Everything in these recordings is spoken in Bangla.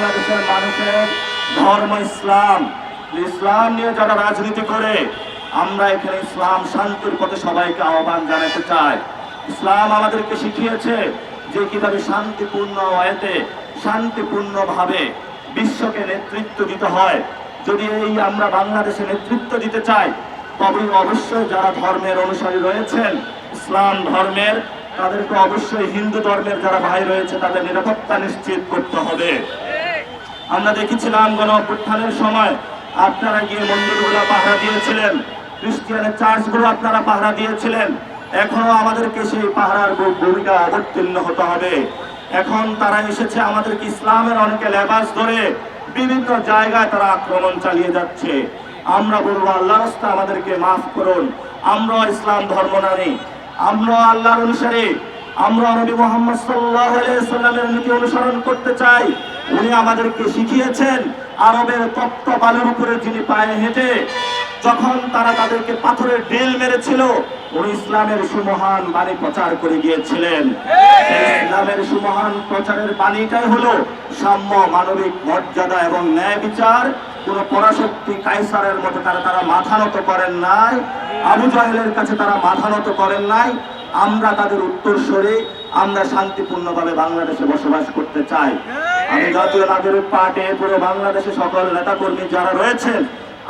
বাংলাদেশের মানুষের ধর্ম ইসলাম। ইসলাম নিয়ে যারা রাজনীতি করে, আমরা এখানে ইসলাম শান্তির পথে সবাইকে আহ্বান জানাতে চাই। ইসলাম আমাদেরকে শিখিয়েছে যে কীভাবে শান্তিপূর্ণ ওয়েতে শান্তিপূর্ণভাবে বিশ্বকে নেতৃত্ব দিতে হয়। যদি এই আমরা বাংলাদেশে নেতৃত্ব দিতে চাই তবে অবশ্যই যারা ধর্মের অনুসারী রয়েছেন, ইসলাম ধর্মের, তাদেরকে অবশ্যই হিন্দু ধর্মের যারা ভাই রয়েছে, তাদের নিরাপত্তা নিশ্চিত করতে হবে। আমরা দেখেছিলাম গণ অভ্যুত্থানের সময় আপনারা গিয়ে মন্দিরগুলো পাহারা দিয়েছিলেন। খ্রিস্টিয়ানের চার্চগুলো আপনারা পাহারা দিয়েছিলেন। এখনও আমাদেরকে সেই পাহারার ভূমিকা অবতীর্ণ হতে হবে। এখন তারা এসেছে আমাদেরকে ইসলামের অনেকে লেবাস ধরে বিভিন্ন জায়গায় তারা আক্রমণ চালিয়ে যাচ্ছে। আমরা বলব আল্লাহ রাস্তা আমাদেরকে মাফ করুন। আমরা ইসলাম ধর্ম নারী। আমরা আল্লাহর অনুসারে। আমরা নবী মোহাম্মদ সাল্লাহ সাল্লামের নীতি অনুসরণ করতে চাই। উনি আমাদেরকে শিখিয়েছেন আরবের তপ্ত বালুর উপরে যিনি পায়ে হেঁটে যখন তারা তাদেরকে পাথরের ঢিল মেরেছিল, উনি ইসলামের সুমহান বাণী প্রচার করে গিয়েছিলেন। ইসলামের সুমহান প্রচারের বাণীটাই হলো সাম্য, মানবিক মর্যাদা এবং ন্যায় বিচার। কোন পরাশক্তি কাইসারের মতো তারা তারা মাথা নত করেন নাই, আবু জাহেলের কাছে তারা মাথা নত করেন নাই আমরা তাদের উত্তর সরে আমরা শান্তিপূর্ণভাবে বাংলাদেশে বসবাস করতে চাই। আমি জাতীয় নাগরিক পার্টি পুরো বাংলাদেশে সকল নেতাকর্মী যারা রয়েছেন,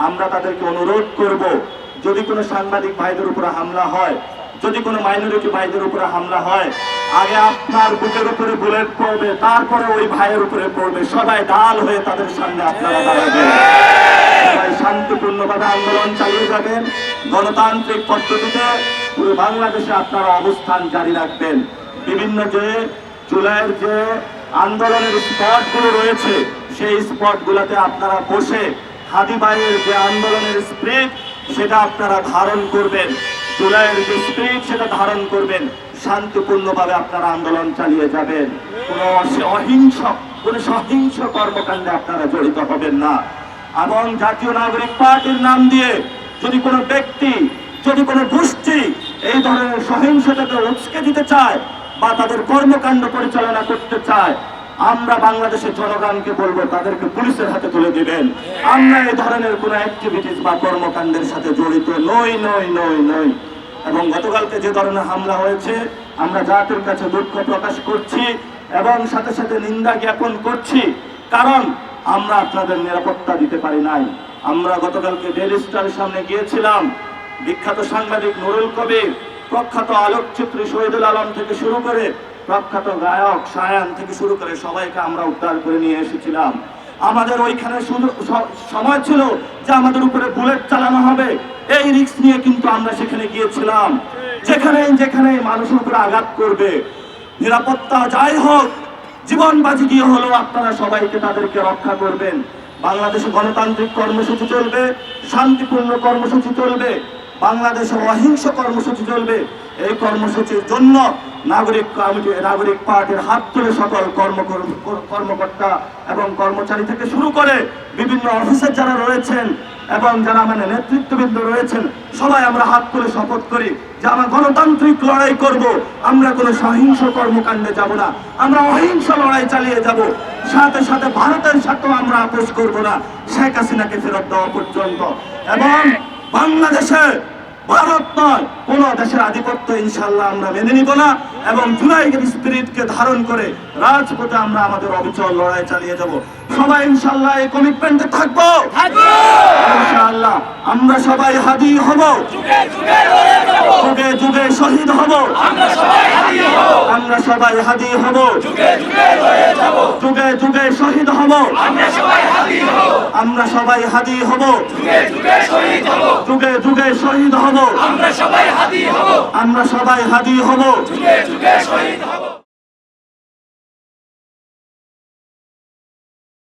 আমরা তাদেরকে অনুরোধ করব, যদি কোনো সাংবাদিক ভাইদের উপরে হামলা হয়, যদি কোনো মাইনরিটি ভাইদের উপরে হামলা হয়, আগে আপনার বুকের উপরে বুলেট পড়বে, তারপরে ওই ভাইয়ের উপরে পড়বে, সবাই ঢাল হয়ে তাদের সামনে আপনারা দাঁড়াবেন। শান্তিপূর্ণভাবে আন্দোলন চালিয়ে যাবেন। গণতান্ত্রিক পদ্ধতিতে পুরো বাংলাদেশে আপনারা অবস্থান জারি রাখবেন। বিভিন্ন যে জুলাইয়ের যে আন্দোলনের স্পটগুলো রয়েছে, সেই স্পটগুলোতে আপনারা বসে হাদি ভাইয়ের যে আন্দোলনের স্প্রিট, সেটা আপনারা ধারণ করবেন। জুলাইয়ের যে স্প্রিট, সেটা ধারণ করবেন। শান্তিপূর্ণভাবে আপনারা আন্দোলন চালিয়ে যাবেন। কোনো অহিংস, কোনো সহিংস কর্মকাণ্ডে আপনারা জড়িত হবেন না। এবং জাতীয় নাগরিক পার্টির নাম দিয়ে যদি কোনো ব্যক্তি যদি কোনো গোষ্ঠী এই ধরনের সহিংসতাকে উস্কে দিতে চায় বা তাদের কর্মকাণ্ড পরিচালনা করতে চায়, আমরা বাংলাদেশের জনগণকে বলব তাদেরকে পুলিশের হাতে তুলে দিবেন। আমরা এই ধরনের কোনো অ্যাক্টিভিটিস বা কর্মকাণ্ডের সাথে জড়িত নই নই নই নই। এবং গতকালকে যে ধরনের হামলা হয়েছে, আমরা জাতির কাছে দুঃখ প্রকাশ করছি এবং সাথে সাথে নিন্দা জ্ঞাপন করছি। কারণ আমরা আপনাদের নিরাপত্তা দিতে পারি নাই। আমরা গতকালকে ডেলি স্টারের সামনে গিয়েছিলাম। বিখ্যাত সাংবাদিক নুরুল কবির, প্রখ্যাত আলোকচিত্রী শহীদুল আলম থেকে শুরু করে প্রখ্যাত গায়ক সায়ান থেকে শুরু করে সবাইকে আমরা উদ্ধার করে নিয়ে এসেছিলাম। আমাদের ওইখানে সময় ছিল যে আমাদের উপরে বুলেট চালানো হবে। এই রিক্স নিয়ে কিন্তু আমরা সেখানে গিয়েছিলাম। যেখানে যেখানে মানুষের উপরে আঘাত করবে, নিরাপত্তা যাই হোক, জীবন বাজি দিয়ে হলেও আপনারা সবাইকে তাদেরকে রক্ষা করবেন। বাংলাদেশে গণতান্ত্রিক কর্মসূচি চলবে, শান্তিপূর্ণ কর্মসূচি চলবে। বাংলাদেশে অহিংস কর্মসূচি চলবে। এই কর্মসূচির জন্য নাগরিক কমিটি, নাগরিক পার্টির হাত তুলে সকল কর্ম কর্মকর্তা এবং কর্মচারী থেকে শুরু করে বিভিন্ন অফিসার যারা রয়েছেন এবং যারা মানে নেতৃত্ববৃন্দ রয়েছেন, সবাই আমরা হাত তুলে শপথ করি যে আমরা গণতান্ত্রিক লড়াই করব। আমরা কোনো সহিংস কর্মকাণ্ডে যাব না। আমরা অহিংস লড়াই চালিয়ে যাব। সাথে সাথে ভারতের সাথেও আমরা আপোষ করব না। শেখ হাসিনাকে ফেরত দেওয়া পর্যন্ত। এবং বাংলাদেশে ভারত নয় কোন দেশের আধিপত্য ইনশাল্লাহ আমরা মেনে নিব না এবং জুলাইয়ের স্পিরিটকে ধারণ করে রাজপথে আমরা আমাদের অবিচল লড়াই চালিয়ে যাব। সবাই ইনশাল্লাহ এই কমিটমেন্টে থাকব। ইনশাআল্লাহ আমরা সবাই হাদি হব। যুগে যুগে শহীদ হব। আমরা সবাই হাদি হব। যুগে যুগে শহীদ হব। আমরা সবাই হাদি হব। যুগে যুগে শহীদ হব। আমরা সবাই হাদি হব। আমরা সবাই হাদি হব। যুগে যুগে শহীদ